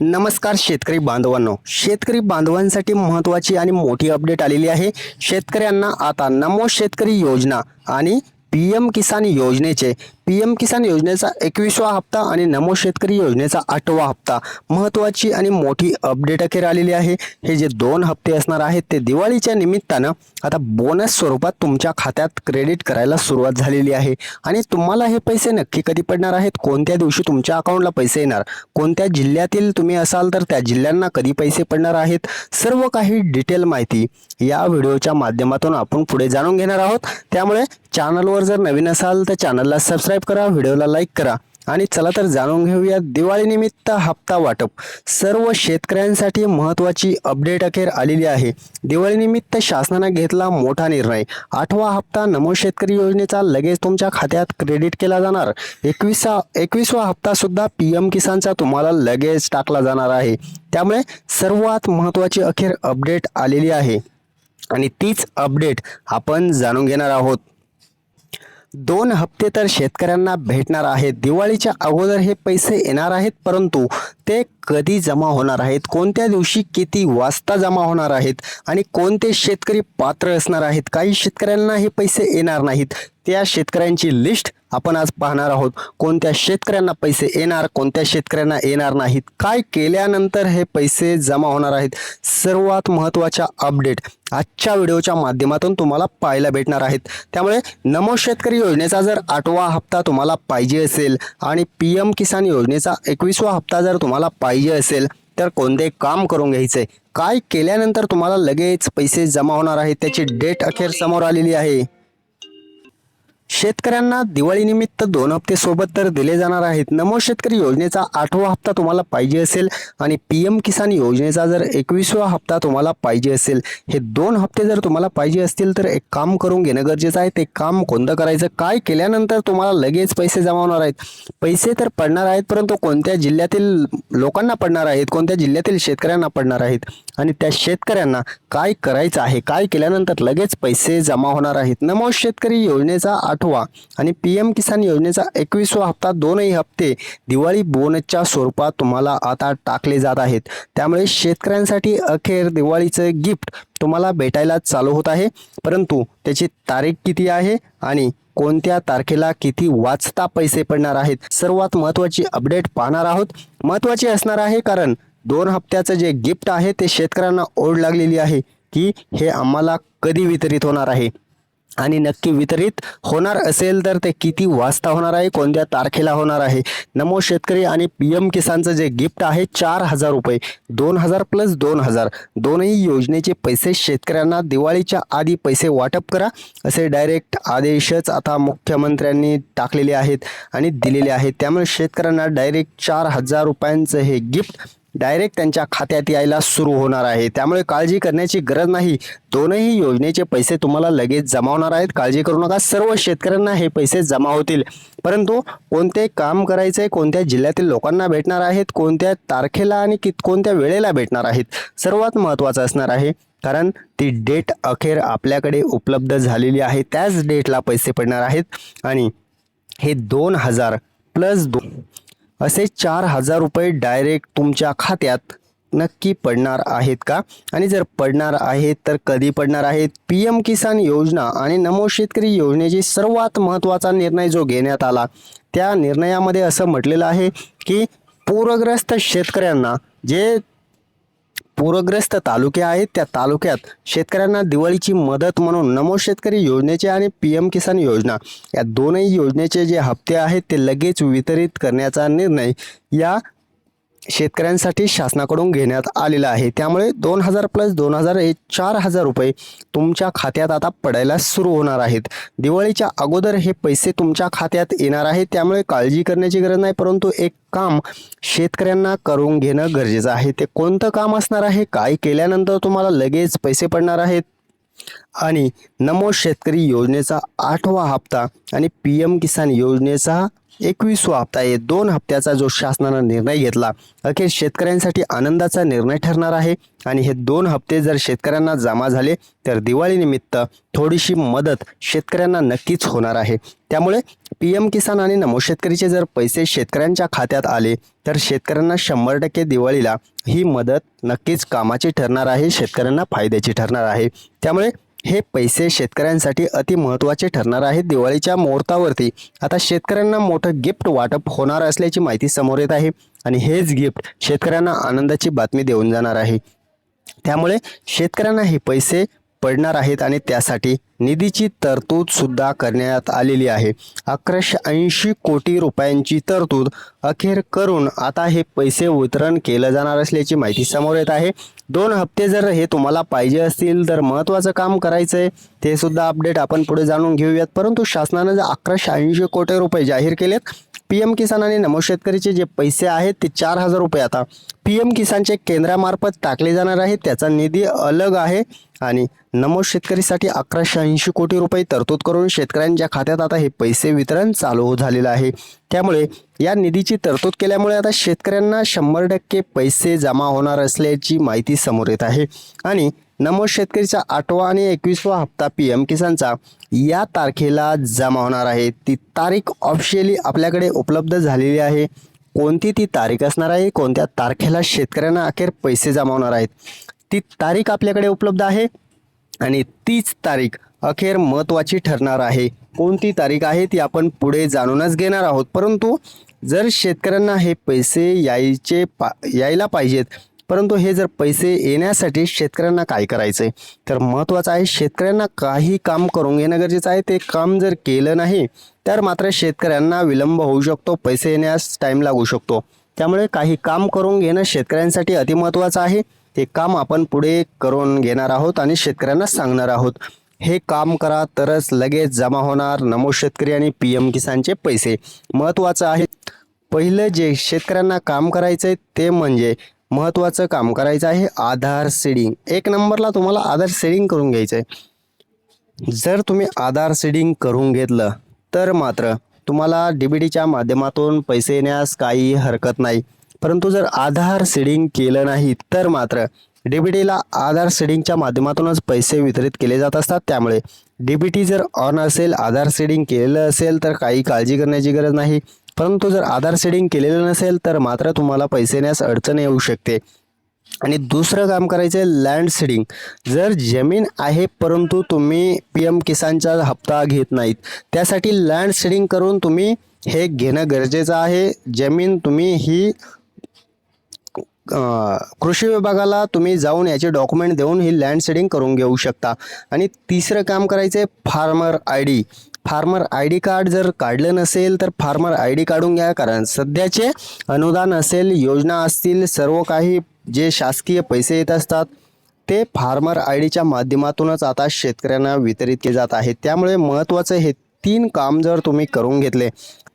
नमस्कार शेतकरी बांधवांनो. शेतकरी बांधवांसाठी महत्त्वाची आणि मोठी अपडेट आलेली आहे. शेतकऱ्यांना आता नमो शेतकरी योजना आणि पी एम किसान योजनेचे पी एम किसान योजनेचा एकवीसवा हप्ता आणि नमो शेतकरी योजनेचा आठवा हप्ता. महत्त्वाची आणि मोठी अपडेट अखेर आलेली आहे. हे जे दोन हप्ते असणार आहेत ते दिवाळीच्या निमित्तानं आता बोनस स्वरूपात तुमच्या खात्यात क्रेडिट करायला सुरुवात झालेली आहे. आणि तुम्हाला हे पैसे नक्की कधी पडणार आहेत? कोणत्या दिवशी तुमच्या अकाउंटला पैसे येणार? कोणत्या जिल्ह्यातील तुम्ही असाल तर त्या जिल्ह्यांना कधी पैसे पडणार आहेत? सर्व काही डिटेल माहिती या व्हिडिओच्या माध्यमातून आपण पुढे जाणून घेणार आहोत. त्यामुळे चॅनलवर जर नवीन असाल तर चॅनलला सबस्क्राईब करा व्हिडिओला लाईक करा. आणि चला तर जाणून घेऊया दिवाळीनिमित्त हप्ता वाटप. सर्व शेतकऱ्यांसाठी महत्त्वाची अपडेट अखेर आलेली आहे. दिवाळीनिमित्त शासनानं घेतला मोठा निर्णय. आठवा हप्ता नमो शेतकरी योजनेचा लगेच तुमच्या खात्यात क्रेडिट केला जाणार. एकवीसा एकवीसवा हप्ता सुद्धा पी एम किसानचा तुम्हाला लगेच टाकला जाणार आहे. त्यामुळे सर्वात महत्त्वाची अखेर अपडेट आलेली आहे. आणि तीच अपडेट आपण जाणून घेणार आहोत. दोन हप्ते तर शेतकऱ्यांना भेटणार आहेत. दिवाळीच्या अगोदर हे पैसे येणार आहेत परंतु ते कधी जमा होणार आहेत? कोणत्या दिवशी किती वाजता जमा होणार आहेत? आणि कोणते शेतकरी पात्र असणार आहेत? काही शेतकऱ्यांना हे पैसे येणार नाहीत. त्या शेतकऱ्यांची लिस्ट आपण आज पाहणार आहोत कोणत्या शेतकऱ्यांना पैसे येणार कोणत्या शेतकऱ्यांना येणार नाहीत काय केल्यानंतर हे पैसे जमा होणार आहेत सर्वात महत्त्वाच्या अपडेट आजच्या व्हिडिओच्या माध्यमातून तुम्हाला पाहायला भेटणार आहेत. त्यामुळे नमो शेतकरी योजनेचा जर आठवा हप्ता तुम्हाला पाहिजे असेल आणि पी एम किसान योजनेचा एकवीसवा हप्ता जर तुम्हाला पाहिजे असेल तर कोणते काम करून घ्यायचे? काय केल्यानंतर तुम्हाला लगेच पैसे जमा होणार आहेत? त्याची डेट अखेर समोर आलेली आहे. शेतकऱ्यांना दिवाळीनिमित्त दोन हप्ते सोबत तर दिले जाणार आहेत. नमो शेतकरी योजनेचा आठवा हप्ता तुम्हाला पाहिजे असेल आणि पी एम किसान योजनेचा जर एकवीसवा हप्ता तुम्हाला पाहिजे असेल हे दोन हप्ते जर तुम्हाला पाहिजे असतील तर एक काम करून घेणं गरजेचं आहे. ते काम कोणतं करायचं काय केल्यानंतर तुम्हाला लगेच पैसे जमा होणार आहेत? पैसे तर पडणार आहेत परंतु कोणत्या जिल्ह्यातील लोकांना पडणार आहेत कोणत्या जिल्ह्यातील शेतकऱ्यांना पडणार आहेत? आणि त्या शेतकऱ्यांना काय करायचं आहे? काय केल्यानंतर लगेच पैसे जमा होणार आहेत? नमो शेतकरी योजनेचा आठवा आणि पी एम किसान योजनेचा एकवीसवा हप्ता दोनही हप्ते दिवाळी बोनसच्या स्वरूपात तुम्हाला आता टाकले जात आहेत. त्यामुळे शेतकऱ्यांसाठी अखेर दिवाळीचं गिफ्ट तुम्हाला भेटायला चालू होत आहे. परंतु त्याची तारीख किती आहे आणि कोणत्या तारखेला किती वाचता पैसे पडणार आहेत सर्वात महत्त्वाची अपडेट पाहणार आहोत. महत्त्वाची असणार आहे कारण दोन हप्त्याचं जे गिफ्ट आहे ते शेतकऱ्यांना ओढ लागलेली आहे की हे आम्हाला कधी वितरित होणार आहे. आणि नक्की वितरित होणार असेल तर ते किती वाजता होणार आहे? कोणत्या तारखेला होणार आहे? नमो शेतकरी आणि पी एम किसानचं जे गिफ्ट आहे चार हजार रुपये. दोन हजार प्लस दोन हजार. दोनही योजनेचे पैसे शेतकऱ्यांना दिवाळीच्या आधी पैसे वाटप करा. असे डायरेक्ट आदेशच आता मुख्यमंत्र्यांनी टाकलेले आहेत आणि दिलेले आहेत. त्यामुळे शेतकऱ्यांना डायरेक्ट चार हजार रुपयांचं हे गिफ्ट डायरेक्ट त्यांच्या खात्यात यायला सुरू होणार आहे. त्यामुळे काळजी करण्याची गरज नाही. दोनही योजनेचे पैसे तुम्हाला लगेच जमा होणार आहेत. काळजी करू नका. सर्व शेतकऱ्यांना हे पैसे जमा होतील. परंतु कोणते काम करायचे कोणत्या जिल्ह्यातील लोकांना भेटणार आहेत कोणत्या तारखेला आणि कित कोणत्या वेळेला भेटणार आहेत सर्वात महत्त्वाचं असणार आहे. कारण ती डेट अखेर आपल्याकडे उपलब्ध झालेली आहे. त्याच डेटला पैसे पडणार आहेत. आणि हे दोन हजार प्लस दोन असे चार हजार रुपये डायरेक्ट तुमच्या खात्यात नक्की पडणार आहेत का? आणि जर पडणार आहेत तर कधी पडणार आहेत? पी एम किसान योजना आणि नमो शेतकरी योजनेची सर्वात महत्त्वाचा निर्णय जो घेण्यात आला त्या निर्णयामध्ये असं म्हटलेलं आहे की पूरग्रस्त शेतकऱ्यांना जे पूरग्रस्त तालुके आहेत. त्या तालुक्यात शेतकऱ्यांना दिवाळीची मदत म्हणून नमो शेतकरी योजनेचे आणि पी एम किसान योजना या दोनही योजनेचे जे हप्ते आहेत ते लगेच वितरित करण्याचा निर्णय या शेतकऱ्यांसाठी शासनाकडून घेण्यात आलेला आहे. त्यामुळे दोन हजार प्लस दोन हजार हे चार हजार रुपये तुमच्या खात्यात आता पडायला सुरू होणार आहेत. दिवाळीच्या अगोदर हे पैसे तुमच्या खात्यात येणार आहेत. त्यामुळे काळजी करण्याची गरज नाही परंतु एक काम शेतकऱ्यांना करून घेणं गरजेचं आहे. ते कोणतं काम असणार आहे? काय केल्यानंतर तुम्हाला लगेच पैसे पडणार आहेत? आणि नमो शेतकरी योजनेचा आठवा हप्ता आणि पी एम किसान योजनेचा एकवीसवा हप्ता आहे दोन हप्त्याचा जो शासनानं निर्णय घेतला अखेर शेतकऱ्यांसाठी आनंदाचा निर्णय ठरणार आहे. आणि हे दोन हप्ते जर शेतकऱ्यांना जमा झाले तर दिवाळीनिमित्त थोडीशी मदत शेतकऱ्यांना नक्कीच होणार आहे. त्यामुळे पी एम किसान आणि नमो शेतकरीचे जर पैसे शेतकऱ्यांच्या खात्यात आले तर शेतकऱ्यांना शंभर टक्के दिवाळीला ही मदत नक्कीच कामाची ठरणार आहे शेतकऱ्यांना फायद्याची ठरणार आहे. त्यामुळे हे पैसे शेतकऱ्यांसाठी अति महत्त्वाचे ठरणार आहेत. दिवाळीच्या मुहूर्तावरती आता शेतकऱ्यांना मोठं गिफ्ट वाटप होणार असल्याची माहिती समोर येत आहे आणि हेच गिफ्ट शेतकऱ्यांना आनंदाची बातमी देऊन जाणार आहे. त्यामुळे शेतकऱ्यांना हे पैसे पडणार आहेत आणि त्यासाठी निधीची तरतूद सुद्धा करण्यात आलेली आहे. अकराशे ऐंशी कोटी रुपयांची तरतूद अखेर करून आता हे पैसे वितरण केलं जाणार असल्याची माहिती समोर येत आहे. दोन हप्ते जर हे तुम्हाला पाहिजे असतील तर महत्त्वाचं काम करायचं आहे ते सुद्धा अपडेट आपण पुढे जाणून घेऊयात. परंतु शासनानं जर अकराशे ऐंशी कोटी रुपये जाहीर केलेत पी एम किसान आणि नमो शेतकरीचे जे पैसे आहेत ते चार हजार रुपये आता. पी एम किसानचे केंद्रामार्फत टाकले जाणार आहे. त्याचा निधी अलग आहे. आणि नमो शेतकरीसाठी अकराशे ऐंशी कोटी रुपये तरतूद करून शेतकऱ्यांच्या खात्यात आता हे पैसे वितरण चालू झालेलं आहे. त्यामुळे या निधीची तरतूद केल्यामुळे आता शेतकऱ्यांना शंभर टक्के पैसे जमा होणार असल्याची माहिती समोर येत आहे. आणि नमो शेतकरीचा आठवा आणि एकवीसवा हप्ता पी एम किसानचा या तारखेला जमा होणार आहे. ती तारीख ऑफिशियली आपल्याकडे उपलब्ध झालेली आहे. कोणती ती तारीख असणार आहे? कोणत्या तारखेला शेतकऱ्यांना अखेर पैसे जमा होणार आहेत? ती तारीख आपल्याकडे उपलब्ध आहे आणि तीच तारीख अखेर महत्त्वाची ठरणार आहे. कोणती तारीख आहे ती आपण पुढे जाणूनच घेणार आहोत. परंतु जर शेतकऱ्यांना हे पैसे यायचे पा यायला पाहिजेत परंतु हे जर पैसे येण्यासाठी शेतकऱ्यांना काय करायचं आहे तर महत्त्वाचं आहे शेतकऱ्यांना काही काम करून घेणं गरजेचं आहे. ते काम जर केलं नाही तर मात्र शेतकऱ्यांना विलंब होऊ शकतो पैसे येण्यास टाईम लागू शकतो. त्यामुळे काही काम करून घेणं शेतकऱ्यांसाठी अतिमहत्त्वाचं आहे. ते काम आपण पुढे करून घेणार आहोत आणि शेतकऱ्यांना सांगणार आहोत. हे काम करा तरच लगेच जमा होणार. नमो शेतकरी आणि पी एम किसानचे पैसे. महत्त्वाचं आहे पहिलं जे शेतकऱ्यांना काम करायचं आहे ते म्हणजे महत्त्वाचं काम करायचं आहे आधार सेडिंग एक नंबरला तुम्हाला आधार सेडिंग करून घ्यायचं आहे जर तुम्ही आधार सेडिंग करून घेतलं तर मात्र तुम्हाला डी बी माध्यमातून पैसे येण्यास काही हरकत नाही. परंतु जर आधार सेडिंग केलं नाही तर मात्र डी बी आधार सेडिंगच्या माध्यमातूनच पैसे वितरित केले जात असतात. त्यामुळे डी बी टी जर ऑन असेल आधार सेडिंग केलेलं असेल तर काही काळजी करण्याची गरज नाही. परंतु जर आधार सेडिंग केलेलं नसेल तर मात्र तुम्हाला पैसे येण्यास अडचण येऊ शकते. आणि दुसरं काम करायचं आहे लँड सेडिंग जर जमीन आहे परंतु तुम्ही पी एम किसानचा हप्ता घेत नाहीत त्यासाठी लँड सेडिंग करून तुम्ही हे घेणं गरजेचं आहे. जमीन तुम्ही ही कृषी विभागाला तुम्ही जाऊन याचे डॉक्युमेंट देऊन ही लँड सेडिंग करून घेऊ शकता. आणि तिसरं काम करायचं आहे farmer I D farmer I D card जर काढलं नसेल तर फार्मर आय डी काढून घ्या. कारण सध्याचे अनुदान असेल योजना असतील सर्व काही जे शासकीय पैसे येत असतात ते फार्मर आय डीच्या माध्यमातूनच आता शेतकऱ्यांना वितरित केले जात आहे त्यामुळे महत्त्वाचं हे तीन काम जर तुम्ही करून घेतले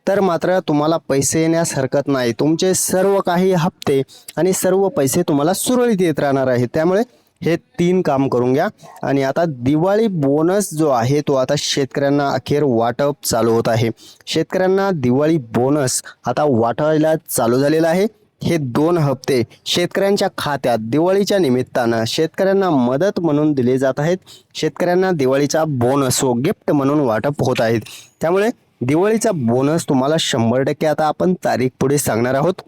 तर मात्र तुम्हाला पैसे येण्यास हरकत नाही. तुमचे सर्व काही हप्ते आणि सर्व पैसे तुम्हाला सुरळीत येत राहणार आहे त्यामुळे हे तीन काम करून घ्या. आणि आता दिवाळी बोनस जो आहे तो आता शेतकऱ्यांना अखेर वाटप चालू होत आहे. शेतकऱ्यांना दिवाळी बोनस आता वाटायला चालू झालेला आहे. हे दोन हप्ते शेतकऱ्यांच्या खात्यात दिवाळीच्या निमित्तानं शेतकऱ्यांना मदत म्हणून दिले जात आहेत. शेतकऱ्यांना दिवाळीचा बोनस व गिफ्ट म्हणून वाटप होत आहेत त्यामुळे दिवाळीचा बोनस तुम्हाला शंभर टक्के आता आपण तारीख पुढे सांगणार आहोत.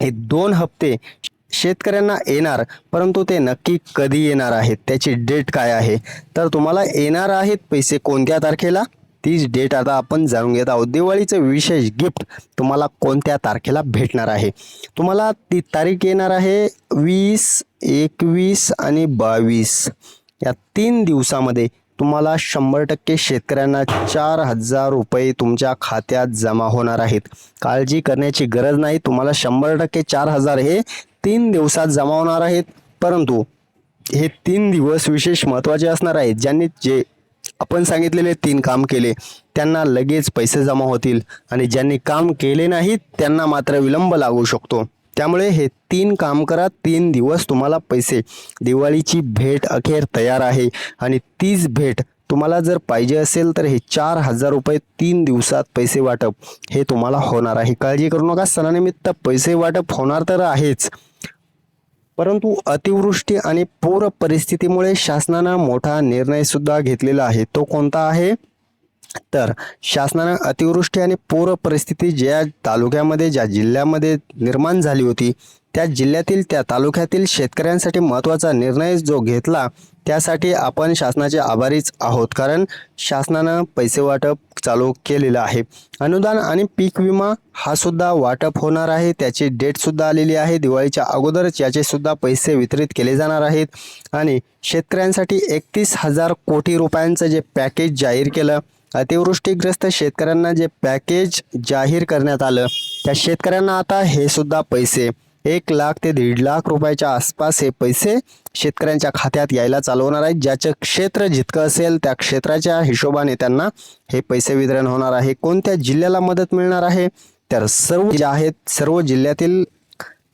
हे दोन हप्ते शेतकऱ्यांना येणार परंतु ते नक्की कधी येणार आहेत? त्याची डेट काय आहे? तर तुम्हाला येणार आहेत पैसे कोणत्या तारखेला? तीच डेट आता आपण जाणून घेत आहोत. दिवाळीचं विशेष गिफ्ट तुम्हाला कोणत्या तारखेला भेटणार आहे? तुम्हाला ती तारीख येणार आहे वीस एकवीस आणि बावीस. या तीन दिवसामध्ये तुम्हाला शंभर टक्के शेतकऱ्यांना चार हजार रुपये तुमच्या खात्यात जमा होणार आहेत. काळजी करण्याची गरज नाही. तुम्हाला शंभर टक्के चार हजार हे तीन दिवसात जमा होणार आहेत. परंतु हे तीन दिवस विशेष महत्त्वाचे असणार आहेत. ज्यांनी जे आपण सांगितलेले तीन काम केले त्यांना लगेच पैसे जमा होतील आणि ज्यांनी काम केले नाहीत त्यांना मात्र विलंब लागू शकतो. त्यामुळे हे तीन काम करा. तीन दिवस तुम्हाला पैसे. दिवाळीची भेट अखेर तयार आहे आणि तीच भेट तुम्हाला जर पाहिजे असेल तर हे चार हजार रुपये तीन दिवसात पैसे वाटप हे तुम्हाला होणार आहे. काळजी करू नका. सणानिमित्त पैसे वाटप होणार तर आहेच. परंतु अतिवृष्टी आणि पूर परिस्थितीमुळे शासनानं मोठा निर्णय सुद्धा घेतलेला आहे. तो कोणता आहे? तर शासनानं अतिवृष्टी आणि पूर परिस्थिती ज्या तालुक्यामध्ये ज्या जिल्ह्यामध्ये निर्माण झाली होती त्या जिल्ह्यातील त्या तालुक्यातील शेतकऱ्यांसाठी महत्त्वाचा निर्णय जो घेतला त्यासाठी आपण शासनाचे आभारीच आहोत. कारण शासनानं पैसे वाटप चालू केलेलं आहे. अनुदान आणि पीक विमा हा सुद्धा वाटप होणार आहे. त्याची डेट सुद्धा आलेली आहे. दिवाळीच्या अगोदरच याचे सुद्धा पैसे वितरित केले जाणार आहेत. आणि शेतकऱ्यांसाठी एकतीस हजार कोटी रुपयांचं जे पॅकेज जाहीर केलं अतिवृष्टीग्रस्त शेतकऱ्यांना जे पॅकेज जाहीर करण्यात आलं त्या शेतकऱ्यांना आता हे सुद्धा पैसे एक लाख ते दीड लाख रुपयाच्या आसपास हे पैसे शेतकऱ्यांच्या खात्यात यायला चालवणार आहेत. ज्याचं क्षेत्र जितकं असेल त्या क्षेत्राच्या हिशोबाने त्यांना हे पैसे वितरण होणार आहे. कोणत्या जिल्ह्याला मदत मिळणार आहे? तर सर्व जे आहेत सर्व जिल्ह्यातील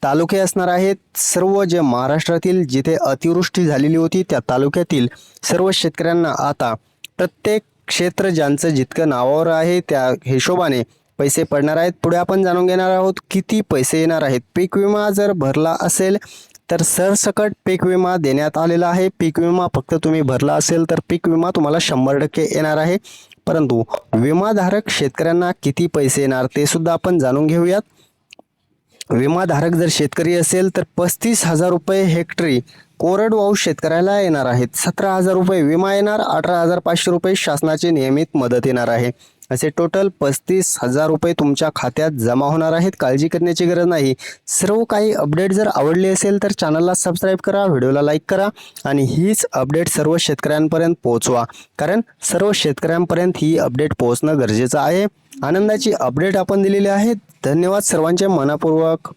तालुके असणार आहेत. सर्व जे महाराष्ट्रातील जिथे अतिवृष्टी झालेली होती त्या तालुक्यातील सर्व शेतकऱ्यांना आता प्रत्येक क्षेत्र ज्यांचं जितकं नावावर आहे त्या हिशोबाने पैसे पडणार आहेत. पुढे आपण जाणून घेणार आहोत किती पैसे येणार आहेत. पीक विमा जर भरला असेल तर सरसकट पीक विमा देण्यात आलेला आहे. पीक विमा फक्त तुम्ही भरला असेल तर पीक विमा तुम्हाला शंभर टक्के येणार आहे. परंतु विमाधारक शेतकऱ्यांना किती पैसे येणार ते सुद्धा आपण जाणून घेऊयात. विमाधारक जर शेतकरी असेल तर पस्तीस हजार रुपये हेक्टरी कोरडवाहू शेतकऱ्याला येणार आहेत. सतरा हजार रुपये विमा येणार. अठरा हजार पाचशे रुपये शासनाची नियमित मदत येणार आहे. असे टोटल पस्तीस हजार रुपये तुमच्या खात्यात जमा होणार आहेत. काळजी करण्याची गरज नाही. सर्व काही अपडेट जर आवडली असेल तर चॅनलला सबस्क्राईब करा व्हिडिओला लाईक करा आणि हीच अपडेट सर्व शेतकऱ्यांपर्यंत पोहोचवा. कारण सर्व शेतकऱ्यांपर्यंत ही अपडेट पोहोचणं गरजेचं आहे. आनंदाची अपडेट आपण दिलेली आहे. धन्यवाद सर्वांचे मनापूर्वक